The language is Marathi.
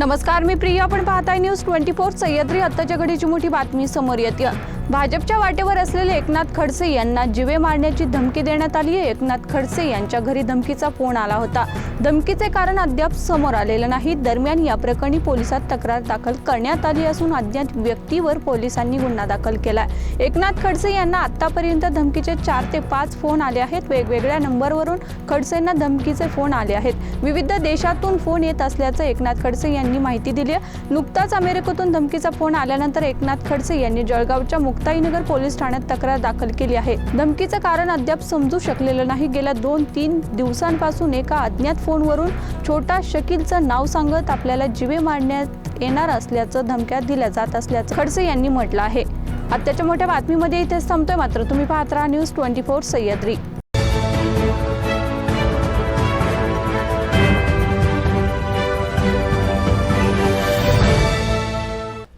नमस्कार मी प्रिया. आपण पाहताय न्यूज ट्वेंटी फोर. सह्याद्री आत्ताच्या घडीची मोठी बातमी समोर येते. भाजपच्या वाटेवर असलेले एकनाथ खडसे यांना जिवे मारण्याची धमकी देण्यात आली आहे. एकनाथ खडसे यांच्या घरी धमकीचा फोन आला होता. धमकीचे कारण अद्याप समोर आलेलं नाही. दरम्यान या प्रकरणी पोलिसात तक्रार दाखल करण्यात आली असून अज्ञात व्यक्तीवर पोलिसांनी गुन्हा दाखल केला एकनाथ खडसे यांना आतापर्यंत धमकीचे चार ते पाच फोन आले आहेत. वेगवेगळ्या नंबरवरून खडसेंना धमकीचे फोन आले आहेत. विविध देशातून फोन येत असल्याचं एकनाथ खडसे यांनी माहिती दिली आहे. नुकताच अमेरिकेतून धमकीचा फोन आल्यानंतर एकनाथ खडसे यांनी जळगावच्या मुक्ताईनगर पोलीस ठाण्यात तक्रार दाखल केली आहे. धमकीचं कारण अद्याप समजू शकलेलं नाही. गेल्या दोन तीन दिवसांपासून एका अज्ञात फोनवरून छोटा शकीलचं नाव सांगत आपल्याला जिवे मारण्यात येणार असल्याचं धमक्या दिल्या जात असल्याचं खडसे यांनी म्हटलं आहे. आत्ताच्या मोठ्या बातमीमध्ये इथेच थांबतोय मात्र. तुम्ही पाहत राहा न्यूज ट्वेंटी फोर सह्याद्री.